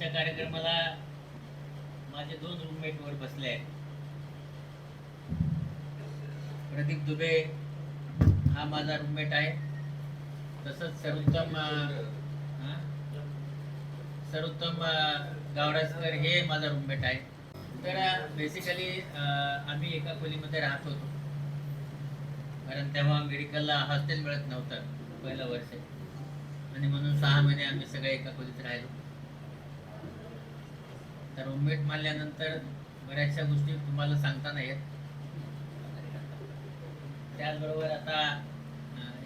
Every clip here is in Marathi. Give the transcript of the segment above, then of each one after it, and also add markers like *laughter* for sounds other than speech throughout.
आजच्या कार्यक्रमाला माझे दोन रूममेट वर बसले आहेत. प्रदीप दुबे हा माझा रूममेट आहे. तसंच सर्वोत्तम सर्वोत्तम गावडासकर हे माझा रूममेट आहे. तर बेसिकली आम्ही एका खोलीमध्ये राहत होतो. कारण तेव्हा मेडिकलला हॉस्टेल मिळत नव्हतं पहिलं वर्ष. आणि म्हणून सहा महिने आम्ही सगळे एका खोलीत राहिलो. आता रूममेट मानल्यानंतर बऱ्याचशा गोष्टी तुम्हाला सांगता नाही येत. त्याचबरोबर आता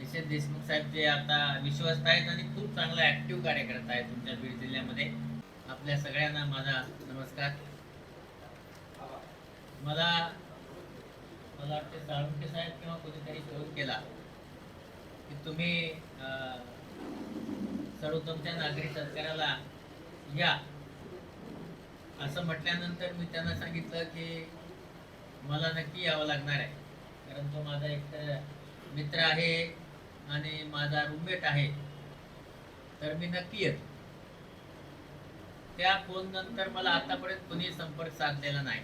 एस एस देशमुख साहेब जे आता विश्वस्त आहेत आणि खूप चांगला ऍक्टिव्ह कार्य आहे आहेत तुमच्या बीड जिल्ह्यामध्ये. आपल्या सगळ्यांना माझा नमस्कार. मला मला वाटते साळुंके साहेब किंवा कोणीतरी फोन केला की तुम्ही सर्वोत्तमच्या नागरी सत्काराला या. असं म्हटल्यानंतर मी त्यांना सांगितलं की मला नक्की यावं लागणार आहे. कारण तो माझा एक मित्र आहे आणि माझा रूममेट आहे. तर मी नक्की येतो. त्या फोन नंतर मला आतापर्यंत कोणी संपर्क साधलेला नाही.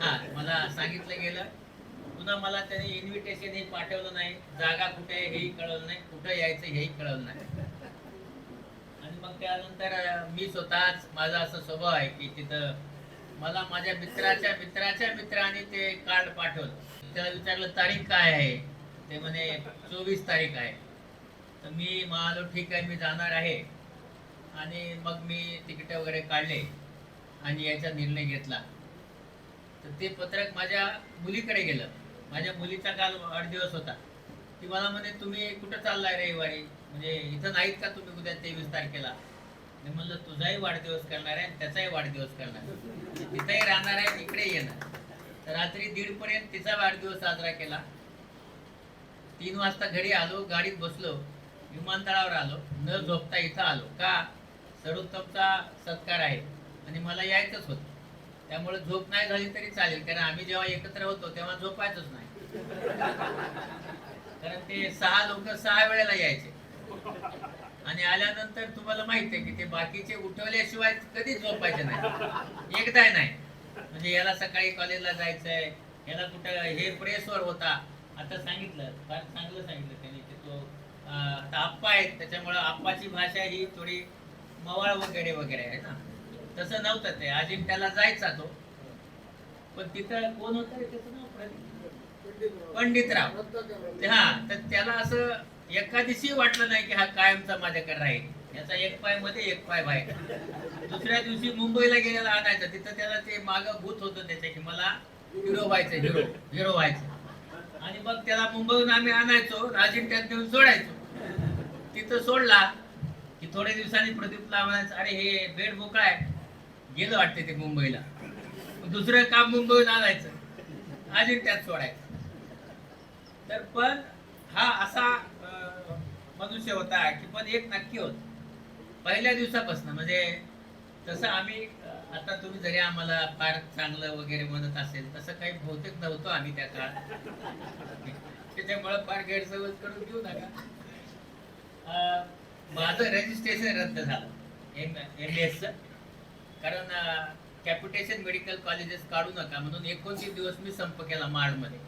हा मला सांगितलं गेलं. पुन्हा मला त्याने इन्व्हिटेशन हे पाठवलं नाही. जागा कुठे आहे हेही कळवलं नाही. कुठं यायचं हेही कळवलं नाही. मग त्यानंतर मी स्वतःच माझा असा स्वभाव आहे की तिथं मला माझ्या मित्राच्या मित्राच्या मित्राने ते कार्ड पाठवलं. त्याला विचारलं तारीख काय आहे? ते म्हणे चोवीस तारीख आहे. तर मी म्हणालो ठीक आहे मी जाणार आहे. आणि मग मी तिकीट वगैरे काढले आणि याचा निर्णय घेतला. तर ते पत्रक माझ्या मुलीकडे गेलं. माझ्या मुलीचा काल वाढदिवस होता. ती मला म्हणे तुम्ही कुठं चाललाय रविवारी? म्हणजे इथं नाहीत का तुम्ही उद्या तेवीस तारखेला? मी म्हणलं तुझाही वाढदिवस करणार आहे त्याचाही वाढदिवस करणार तिथंही राहणार आहे इकडे येणार. तर रात्री दीड पर्यंत तिचा वाढदिवस साजरा केला. तीन वाजता घरी आलो गाडीत बसलो विमानतळावर आलो न झोपता इथं आलो. का? सर्वोत्तमचा सत्कार आहे आणि मला यायचंच होतं. त्यामुळे झोप नाही झाली तरी चालेल कारण आम्ही जेव्हा एकत्र होतो तेव्हा झोपायचंच नाही. कारण ते सहा लोक सहा वेळेला यायचे. आणि आल्यानंतर तुम्हाला माहिती आहे की ते बाकीचे उठवल्याशिवाय कधीच झोपायचे नाही. एकदा नाही. म्हणजे याला सकाळी कॉलेजला जायचंय याला कुठं हे प्रेसवर होता. आता सांगितलं फार चांगलं सांगितलं त्यांनी की तो आता आप्पा आहेत त्याच्यामुळं आप्पाची भाषा ही थोडी मवाळ वगैरे वगैरे आहे ना. तसं नव्हतं ते. अजिंठ्याला जायचा तो. पण तिथं कोण होतं? त्याचं नाव प्रदीप? पंडितराव. हा तर त्याला असं एका दिवशी वाटलं नाही की हा कायमचा माझ्याकडे राहील. याचा एक पायमध्ये एक पाय बाहेर. दुसऱ्या दिवशी मुंबईला गेलेला आणायचं तिथं त्याला ते माग भूत होतं त्याच्या की मला हिरो व्हायचं हिरो हिरो व्हायचं आणि मग त्याला मुंबईहून आम्ही आणायचो राजिंट्यात नेऊन सोडायचो. तिथं सोडला की थोड्या दिवसांनी प्रदीपला म्हणायचं अरे हे बेड मोकळा आहे. गेलं वाटते ते मुंबईला. दुसरं काम मुंबईहून आणायचं. अजिंठ्यात सोडायचं. तर पण हा असा मनुष्य होता की पण एक नक्की होत. पहिल्या दिवसापासून म्हणजे तसं आम्ही आता तुम्ही जरी आम्हाला फार चांगलं वगैरे म्हणत असेल तसं काही बहुतेक नव्हतो आम्ही त्या काळात. त्याच्यामुळे फार गैरसमज करून घेऊ नका. माझं रजिस्ट्रेशन रद्द झालं एम एम एसचं कारण कॅपिटेशन मेडिकल कॉलेजेस काढू नका म्हणून एकोणतीस दिवस मी संप केला माडमध्ये.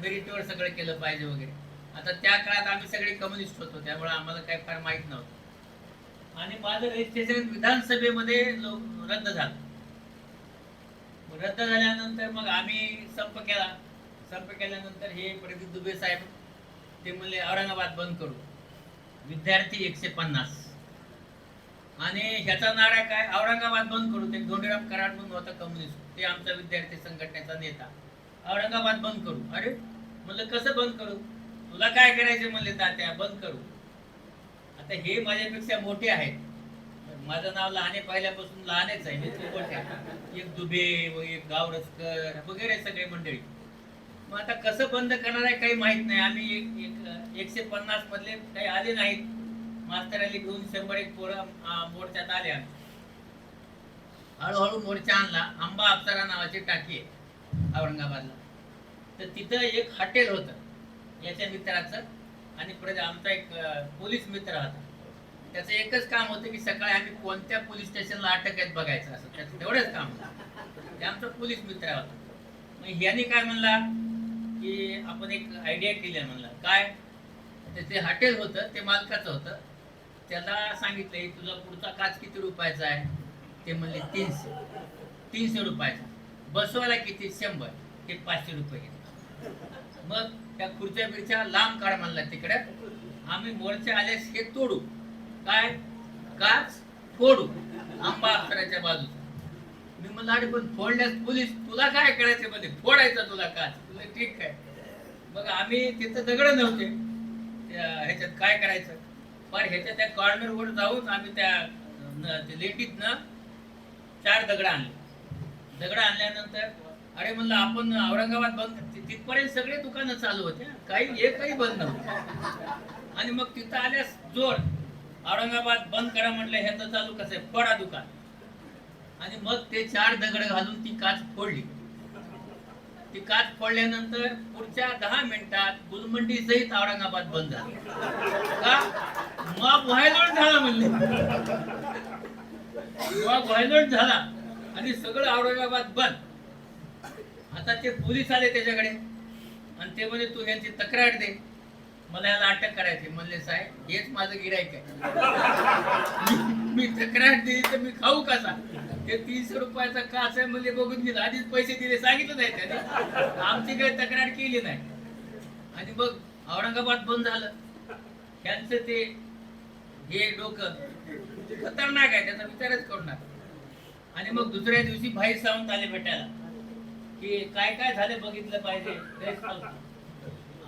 मेरिटवर सगळं केलं पाहिजे वगैरे. आता त्या काळात आम्ही सगळे कम्युनिस्ट होतो त्यामुळे आम्हाला काही फार माहीत नव्हतं. आणि माझं रजिस्ट्रेशन विधानसभेमध्ये रद्द झालं. रद्द झाल्यानंतर मग आम्ही संप केला. संप केल्यानंतर हे प्रदीप दुबे साहेब ते म्हणले औरंगाबाद बंद करू. विद्यार्थी एकशे पन्नास. आणि ह्याचा नारा काय? औरंगाबाद बंद करू. ते धोंडीराम कराड म्हणून होता कम्युनिस्ट ते आमचा विद्यार्थी संघटनेचा नेता. औरंगाबाद बंद करू. अरे म्हणलं कसं बंद करू? तुला काय करायचं म्हणले तात्या? बंद करू. आता हे माझ्यापेक्षा मोठे आहेत. माझं नाव लहाने पहिल्यापासून लहानच आहे. मी मोठे एक दुबे व एक गावरसकर वगैरे सगळे मंडळी. मग आता कसं बंद करणार आहे काही माहीत नाही. आम्ही एक एक एकशे पन्नास मधले काही आले नाहीत. मास्तराली घेऊन शंभर एक पोरं मोर्चात आले आम्ही हळूहळू मोर्चा आणला. आंबा अप्सरा नावाची टाकी आहे. औरंगाबादला. तर तिथं एक हॉटेल होतं याच्या मित्राचं. आणि परत आमचा एक पोलीस मित्र होता. त्याचं एकच काम होतं की सकाळी आम्ही कोणत्या पोलीस स्टेशनला अटक आहेत बघायचं असं. त्याचं तेवढंच काम होतं. ते आमचा पोलीस मित्र होता. मग ह्याने काय म्हणला की आपण एक आयडिया केली म्हणला. काय? त्याचे हॉटेल होतं ते मालकाचं होतं. त्याला सांगितलंय तुझा पुढचा काच किती रुपयाचा आहे? ते म्हणले तीनशे. तीनशे रुपयाचा. बसवायला किती? शंभर. ते पाचशे रुपये घेतले. मग त्या खुर्च्या बिरच्या लांब काढ मानला तिकडे. आम्ही मोर्चा आल्यास हे तोडू. काय? काच फोडू. आंबा अक्षराच्या बाजूला मी म्हणलं अरे पण फोडल्यास पोलीस तुला काय करायचं म्हणजे? फोडायचं तुला काच तुला ठीक आहे. मग आम्ही तिथं दगड नव्हते. ह्याच्यात काय करायचं? पण ह्याच्या त्या कॉर्नरवर जाऊन आम्ही त्या लेटीतनं चार दगड आणले. दगड आणल्यानंतर अरे म्हणलं आपण औरंगाबाद बंद तिथपर्यंत सगळे दुकानं चालू होते हं. काही एकही बंद नव्हतं. आणि मग तिथं आल्यास जोर औरंगाबाद बंद करा म्हटलं ह्याचं चालू कसं आहे? पडा दुकान. आणि मग ते चार दगड घालून ती काच फोडली. ती काच फोडल्यानंतर पुढच्या दहा मिनिटात गुलमंडी सहित औरंगाबाद बंद झाली. का? मग व्हायलोट झाला म्हणले. मग व्हायलोट झाला. आणि सगळं औरंगाबाद बंद. आता ते पोलीस आले त्याच्याकडे. आणि ते म्हणे तू यांची तक्रार दे. मला याला अटक करायची. म्हणले साहेब हेच माझं गिरायक आहे. *laughs* मी- तक्रार दिली तर मी खाऊ कसा ते तीनशे रुपयाचा काच आहे. म्हणजे बघून गेलं. आधीच पैसे दिले. सांगितलं नाही त्याने. आमची काही तक्रार केली नाही. आणि मग औरंगाबाद बंद झालं. त्यांचं ते हे डोकं खतरनाक आहे. त्याचा विचारच करू नका. आणि मग दुसऱ्या दिवशी भाई सावंत आले भेटायला. की काय काय झालं बघितलं पाहिजे?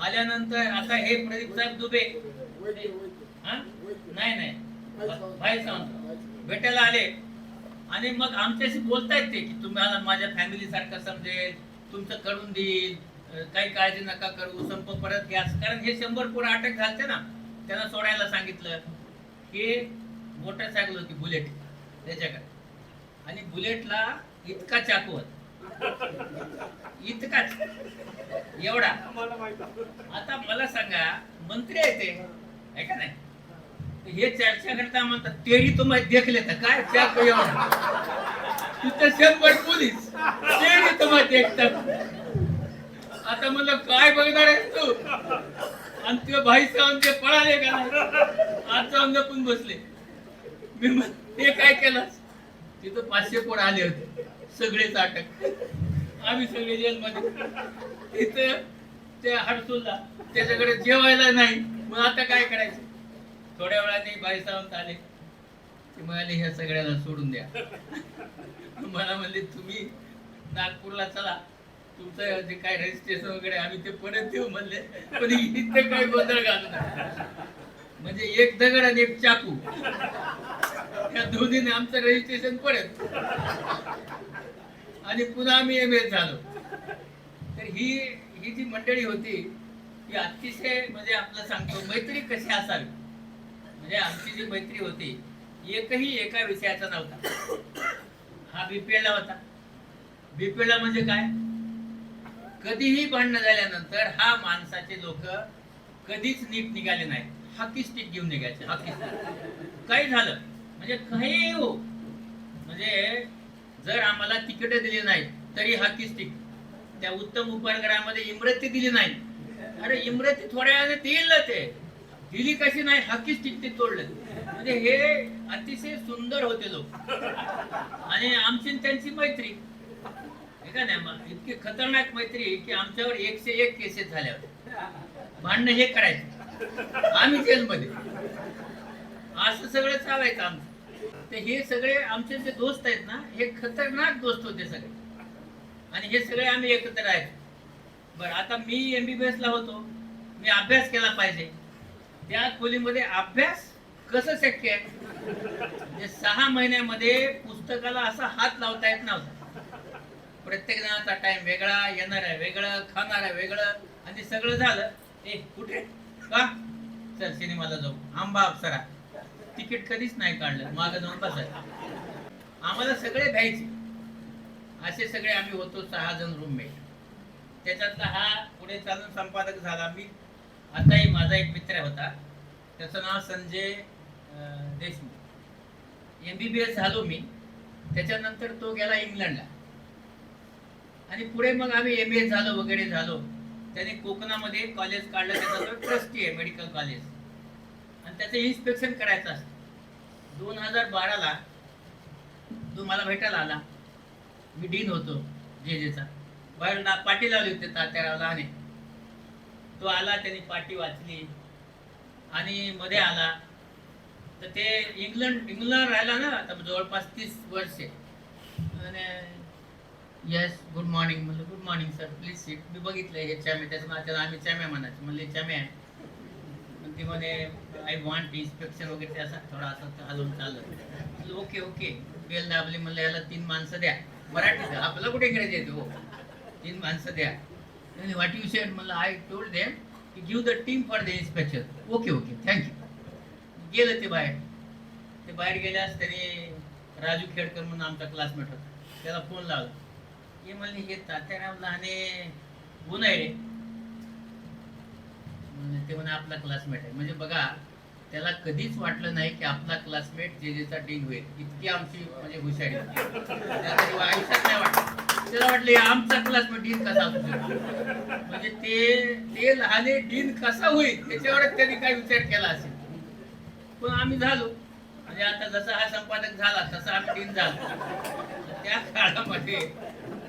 आल्यानंतर आता हे प्रदीप साहेब दुबे. नाही नाही. भाई सावंत. भेटायला आले. आणि मग आमच्याशी बोलतायत ते की तुम्हाला माझ्या फॅमिली सारखं समजेल तुमचं करून देईल काही काळजी नका करू संप परत घ्या. कारण हे शंभर पोरं अटक झालते ना त्यांना सोडायला सांगितलं की मोटरसायकल होती बुलेट त्याच्याकडे. आणि बुलेटला इतका चाकू होता. इतकाच एवढा. आता मला सांगा मंत्री आहे ते. आहे का नाही? हे चर्चा करता म्हणतात तेरी तुम्हाला देखले तर काय चाकू एवढा? तिथं शंभर पोलीस. तेरी तुम्हाला देखतात आता म्हणलं काय बघणार आहेस तू? आणि ते भाई सावंत ते पळाले का नाही? आज जाऊन जपून बसले. मी हे काय केलं तिथं पाचशे पोर आले होते. सगळेच अटक. आम्ही सगळे जेलमध्ये. तिथं त्या हडसूलला त्याच्याकडे जेवायला नाही. मग आता काय करायचं? थोड्या वेळाने बाई सावंत आले. ते म्हणाले ह्या सगळ्याला सोडून द्या. मला म्हणले तुम्ही नागपूरला चला. तुमचं जे काय रजिस्ट्रेशन वगैरे आम्ही ते परत देऊ म्हणले. पण इथे काही गोंधळ घालू म्हणजे एक दगड आणि एक चाकू. या दोन्हीने आमचं रजिस्ट्रेशन पडेल आणि पुन्हा आम्ही एम एस झालो. तर ही ही जी मंडळी होती ती अतिशय म्हणजे आपलं सांगतो मैत्री कशी असावी? म्हणजे आमची जी मैत्री होती एकही एका विषयाचा नव्हता. हा बीपीएल ला होता. बीपीएल म्हणजे काय? कधीही भांडणं झाल्यानंतर हा माणसाचे लोक कधीच नीट निघाले नाही हाकी स्टिक घेऊन निघायचे हाकी काही झालं. म्हणजे काही हो. म्हणजे जर आम्हाला तिकीट दिली नाही तरी हा स्टिक त्या उत्तम उपनगरामध्ये इमरती दिली नाही अरे इमरती थोड्या वेळाने देईल ना ते. दिली कशी नाही हकीच स्टिक ते तोडलं. म्हणजे हे अतिशय सुंदर होते लोक. आणि आमची त्यांची मैत्री. का नाही मग इतकी खतरनाक मैत्री की आमच्यावर एकशे एक केसेस झाल्या होत्या. भांडणं हे करायचं. आम्ही जेलमध्ये. असं सगळं चालायचं आमचं. तर हे सगळे आमचे जे दोस्त आहेत ना हे खतरनाक दोस्त होते सगळे. आणि हे सगळे आम्ही एकत्र आहेत. बरं आता मी एमबीबीएस ला होतो. मी अभ्यास केला पाहिजे. त्या खोलीमध्ये अभ्यास कसं शक्य आहे? म्हणजे सहा महिन्यामध्ये पुस्तकाला असा हात लावता येत नव्हता. प्रत्येक जणाचा टाइम वेगळा येणार आहे वेगळं खाणार आहे वेगळं आणि सगळं झालं. ए कुठे? का? चल सिनेमाला जाऊ. आंबा अप्सरा. तिकीट कधीच नाही काढलं. मागं जाऊन बसायचं. आम्हाला सगळे भ्यायचे. असे सगळे आम्ही होतो सहा जण रूममेट त्याच्यातला हा पुढे चालून संपादक झाला मी. आताही माझा एक मित्र होता. त्याचं नाव Sanjay Deshmukh. M B B S झालो मी. त्याच्यानंतर तो गेला इंग्लंडला. आणि पुढे मग आम्ही एम बी एस झालो वगैरे झालो. त्याने कोकणामध्ये कॉलेज काढलं. त्याचा तो ट्रस्टी आहे मेडिकल कॉलेज आणि त्याचं इन्स्पेक्शन करायचं असतं. दोन हजार बाराला तो मला भेटायला आला. मी डीन होतो जे जेचा बाहेर ना पाटी लावली होती तात्याराव लहाने. तो आला त्याने पाटी वाचली. आणि मध्ये आला. तर ते इंग्लंड इंग्लंड राहिला ना आता जवळपास तीस वर्षे. आणि येस गुड मॉर्निंग म्हणलं good morning sir please seat मी बघितलं हे चॅमे त्याचं नाव त्याला आम्ही चॅम्या म्हणायचं. म्हणले चॅमे आहे ते म्हणे आय वॉन्ट इन्स्पेक्शन वगैरे असं थोडा असं हलवून चाललं. Okay okay. बेल दाबली म्हणलं याला तीन माणसं द्या. मराठीत आपलं कुठे इंग्रजी येते हो? तीन माणसं द्या. व्हॉट यू सेड म्हणलं आय टोल्ड देम की give the team for the inspection okay okay. Thank you गेलं ते बाहेर. ते बाहेर गेल्यास त्याने राजू खेडकर म्हणून आमचा क्लासमेट होता. त्याला फोन लावला. हे म्हणले हे तात्याराम लहाने गुण आहे रे. ते म्हणे आपला क्लासमेट आहे. म्हणजे बघा त्याला कधीच वाटलं नाही की आपला क्लासमेट जे जेचा डिंग होईल. इतकी आमची म्हणजे हुशारी होती. म्हणजे आयुष्यात नाही वाटत त्याला वाटले आमचा क्लासमेट डीन कसा असू शकतो? म्हणजे ते ते लहाने डीन कसा होईल त्याच्यावरच त्यांनी काय विचार केला असेल. पण आम्ही झालो. म्हणजे आता जसा हा संपादक झाला तसा आम्ही डीन झालो. त्या काळामध्ये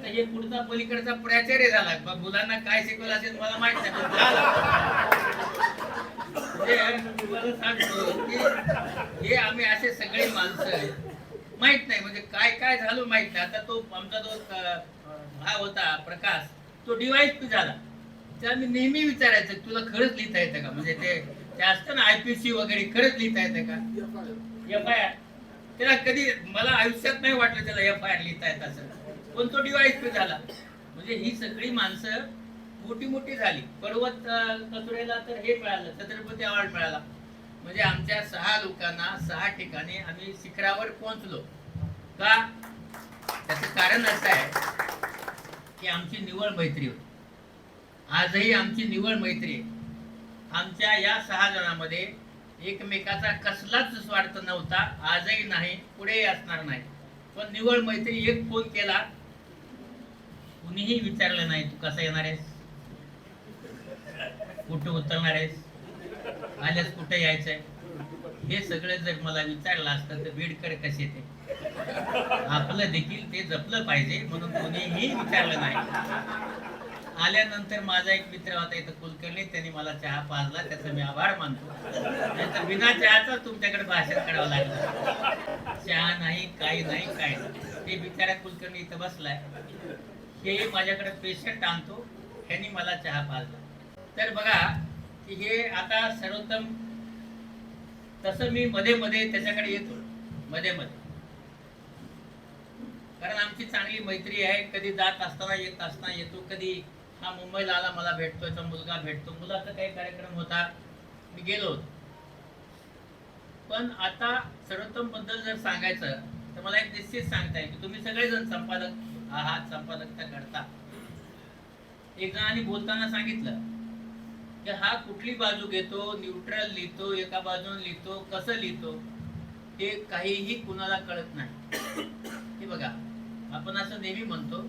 हे पुढचा पलीकडचा प्राचार्य झाला. मग मुलांना काय शिकवलं असेल मला माहीत नाही पण झाला. तुम्हाला सांगतो की हे आम्ही असे सगळे माणसं माहीत नाही म्हणजे काय काय झालं माहीत नाही. आता तो आमचा जो हा होता प्रकाश तो डिवाइस पी झाला. त्याला मी नेहमी विचारायचं तुला खरंच लिहिता येतं का? म्हणजे ते ते असतं ना आयपीसी वगैरे खरंच लिहिता येतं का? एफ आय आर त्याला कधी मला आयुष्यात नाही वाटलं त्याला एफ आय आर लिहिता येत असं. पण तो डिवाइस पे झाला? म्हणजे ही सगळी माणसं मोठी मोठी झाली. पर्वत अं, तर हे मिळालं छत्रपती अवॉर्ड मिळाला म्हणजे आमच्या सहा लोकांना सहा ठिकाणी आम्ही शिखरावर पोहोचलो. का? त्याचं कारण असं आहे की आमची निवळ मैत्री होती. आजही आमची निवळ मैत्री आहे. आमच्या या सहा जणांमध्ये एकमेकाचा कसलाच स्वार्थ नव्हता. आजही नाही पुढेही असणार नाही. पण निवळ मैत्री एक फोन केला. कुणीही विचारलं नाही तू कसा येणार आहेस? कुठं उतरणार आहेस? आल्यास कुठे यायचंय? हे सगळं जर मला विचारलं असतं तर बीडकर कसे ते आपलं देखील ते जपलं पाहिजे म्हणून कोणीही विचारलं नाही. आल्यानंतर माझा एक मित्र होता इथं कुलकर्णी त्यांनी मला चहा पाजला त्याचा मी आभार मानतो. नाहीतर बिना चहाचा तुमच्याकडे भाषण करावं लागलं. चहा नाही काही नाही काय नाही. ते बिचारा कुलकर्णी इथं बसलाय. हे माझ्याकडे पेशंट आणतो ह्यांनी मला चहा पाजला. तर बघा की हे आता सर्वोत्तम तसं मी मध्ये मध्ये त्याच्याकडे येतो मध्ये मध्ये. कारण आमची चांगली मैत्री आहे कधी जात असताना येत असताना येतो कधी हा मुंबईला आला मला भेटतो याचा मुलगा भेटतो. मुलाचा काही कार्यक्रम होता मी गेलो होतो. पण आता सर्वोत्तमबद्दल जर सांगायचं तर मला एक निश्चित सांगता येईल की तुम्ही सगळेजण संपादक आहात संपादकता करता एक जणांनी बोलताना सांगितलं की हा कुठली बाजू घेतो? न्यूट्रल लिहितो एका बाजूने लिहितो कसं लिहितो? हे काहीही कुणाला कळत नाही. हे बघा आपण असं नेहमी म्हणतो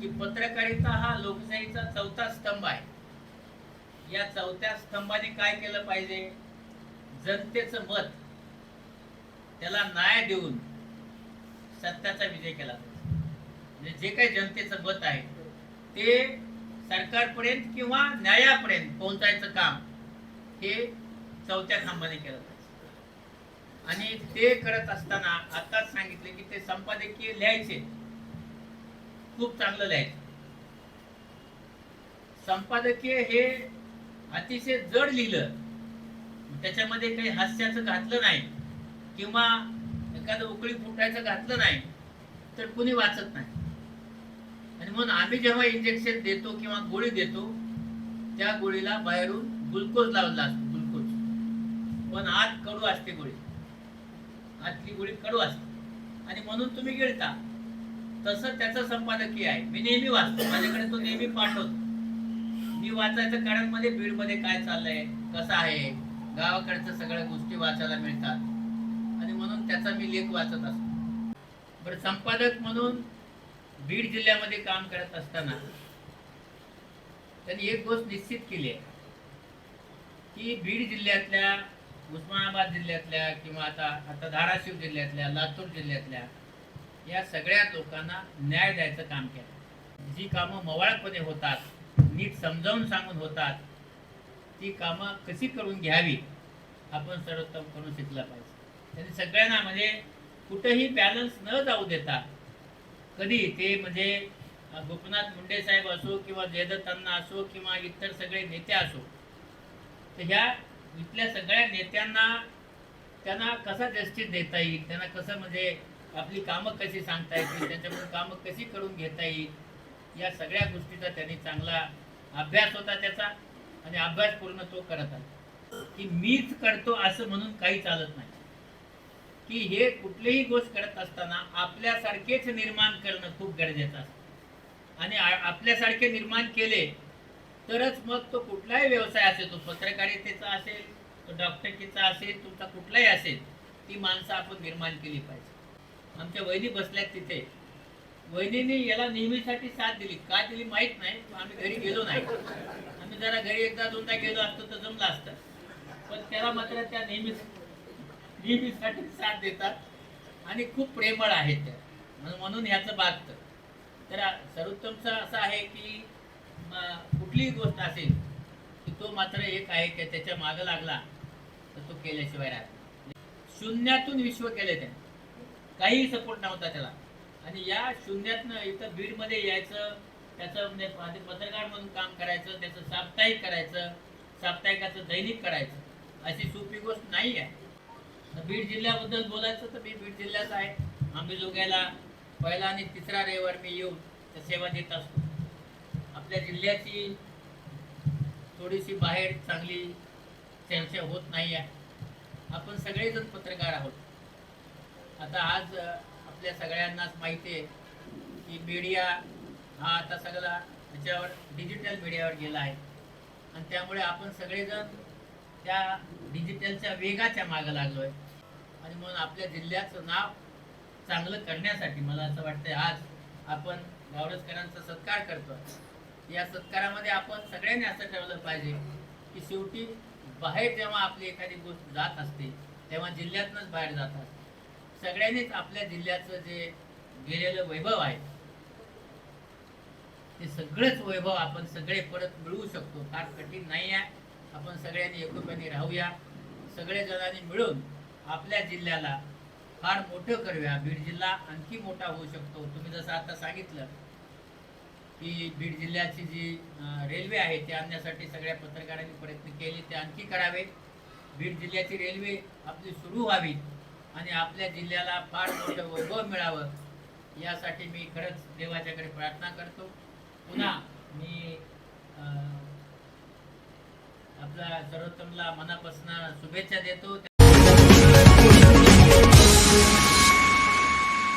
की पत्रकारिता हा लोकशाहीचा चौथा स्तंभ आहे. या चौथ्या स्तंभाने काय केलं पाहिजे? जनतेचं मत त्याला न्याय देऊन सत्याचा विजय केला पाहिजे. म्हणजे जे काही जनतेचं मत आहे ते सरकारपर्यंत किंवा न्यायापर्यंत पोहोचायचं काम हे चौथ्या खांबाने केलं पाहिजे. आणि ते करत असताना आताच सांगितले की ते संपादकीय लिहायचे. खूप चांगलं लिहायचं. संपादकीय हे अतिशय जड लिहिलं. त्याच्यामध्ये काही हास्याचं घातलं नाही किंवा एखादं उकळी फुटायचं घातलं नाही तर कुणी वाचत नाही. आणि म्हणून आम्ही जेव्हा इंजेक्शन देतो किंवा गोळी देतो त्या गोळीला बाहेरून ग्लुकोज लावला असतो ग्लुकोज पण आत कडू असते गोळी. आतली गोळी कडू असते. आणि म्हणून तुम्ही गिळता. तसं त्याचं संपादकीय आहे. मी नेहमी वाचतो. माझ्याकडे तो नेहमी पाठवतो. मी वाचायचं कारण मध्ये बीडमध्ये काय चाललंय कसं आहे? गावाकडच्या सगळ्या गोष्टी वाचायला मिळतात. आणि म्हणून त्याचा मी लेख वाचत असतो. बरं संपादक म्हणून बीड जिल्ह्यामध्ये काम करत असताना त्यांनी एक गोष्ट निश्चित केली आहे की बीड जिल्ह्यातल्या उस्मानाबाद जिल्ह्यातल्या किंवा आता आता धाराशिव जिल्ह्यातल्या लातूर जिल्ह्यातल्या या सगळ्या लोकांना न्याय द्यायचं काम केलं. जी कामं मवाळपणे होतात नीट समजावून सांगून होतात ती कामं कशी करून घ्यावी आपण सर्वोत्तम करून शिकलं पाहिजे. त्यांनी सगळ्यांना म्हणजे कुठेही बॅलन्स न जाऊ देता कधी ते म्हणजे गोपनाथ गोपीनाथ मुंडे साहेब असो किंवा जयदत्तांना असो किंवा इतर सगळे नेते असो तर ह्या इथल्या सगळ्या नेत्यांना त्यांना कसा जस्टिस देता येईल? त्यांना कसं म्हणजे आपली कामं कशी सांगता येतील? त्यांच्याकडून कामं कशी करून घेता येईल? या सगळ्या गोष्टीचा त्यांनी चांगला अभ्यास होता त्याचा आणि अभ्यास पूर्ण तो करत आहे. की मीच करतो असं म्हणून काही चालत नाही. की हे कुठलीही गोष्ट करत असताना आपल्यासारखेच निर्माण करणं खूप गरजेचं असतं. आणि आपल्यासारखे निर्माण केले तरच मग तो कुठलाही व्यवसाय असेल तो पत्रकारितेचा असेल तो डॉक्टरकीचा असेल तुमचा कुठलाही असेल ती माणसं आपण निर्माण केली पाहिजे. आमच्या वहिनी बसल्यात तिथे. वहिनीने याला नेहमीसाठी साथ दिली. का दिली माहीत नाही आम्ही घरी गेलो नाही. आम्ही जरा घरी एकदा दोनदा गेलो असतो तर जमलं असतं. पण त्याला मात्र त्या नेहमीच नेहमीसाठी साथ देतात आणि खूप प्रेमळ आहेत त्या. म्हणून- म्हणून ह्याचं बागतं तर. सर्वोत्तमचं असं आहे की कुठलीही गोष्ट असेल की तो मात्र एक आहे की त्याच्या मागं लागला तर तो केल्याशिवाय राहत शून्यातून विश्व केले त्याने. काहीही सपोर्ट नव्हता त्याला. आणि या शून्यातनं इथं बीडमध्ये यायचं त्याचं म्हणजे पत्रकार म्हणून काम करायचं त्याचं साप्ताहिक करायचं साप्ताहिकाचं दैनिक करायचं अशी सोपी गोष्ट नाही आहे. तर बीड जिल्ह्याबद्दल बोलायचं तर मी बीड जिल्ह्यात आहे. आम्ही लोकायला पहिला आणि तिसरा रविवार मी येऊन त्या सेवा देत असतो. आपल्या जिल्ह्याची थोडीशी बाहेर चांगली चर्चा होत नाही आहे. आपण सगळेजण पत्रकार आहोत. आता आज आपल्या सगळ्यांनाच माहिती आहे की मीडिया हा आता सगळा ह्याच्यावर डिजिटल मीडियावर गेला आहे. आणि त्यामुळे आपण सगळेजण त्या डिजिटलच्या वेगाच्या मागं लागलो आहे आणि म्हणून आपल्या जिल्ह्याचं नाव चांगलं करण्यासाठी मला असं वाटतंय आज आपण गावडसकरांचा सत्कार करतो या सत्कारामध्ये आपण सगळ्यांनी असं ठरवलं पाहिजे की शेवटी बाहेर जेव्हा आपली एखादी गोष्ट जात असते तेव्हा जिल्ह्यातनंच बाहेर जातात सगळ्यांनीच आपल्या जिल्ह्याचं जे गेलेलं वैभव आहे ते सगळंच वैभव आपण सगळे परत मिळवू शकतो. फार कठीण नाही आहे आपण सगळ्यांनी एकोप्याने राहूया. सगळे जणांनी मिळून आपल्या जिल्ह्याला फार मोठं करूया. बीड जिल्हा आणखी मोठा होऊ शकतो. तुम्ही जसं आता सांगितलं की बीड जिल्ह्याची जी रेल्वे आहे ते आणण्यासाठी सगळ्या पत्रकारांनी प्रयत्न केले ते आणखी करावे. बीड जिल्ह्याची रेल्वे आपली सुरू व्हावी आणि आपल्या जिल्ह्याला फार मोठं वैभव मिळावं यासाठी मी खरंच देवाच्याकडे प्रार्थना करतो. पुन्हा मी अं, आपला सर्वोत्तमला मनापासून शुभेच्छा देतो.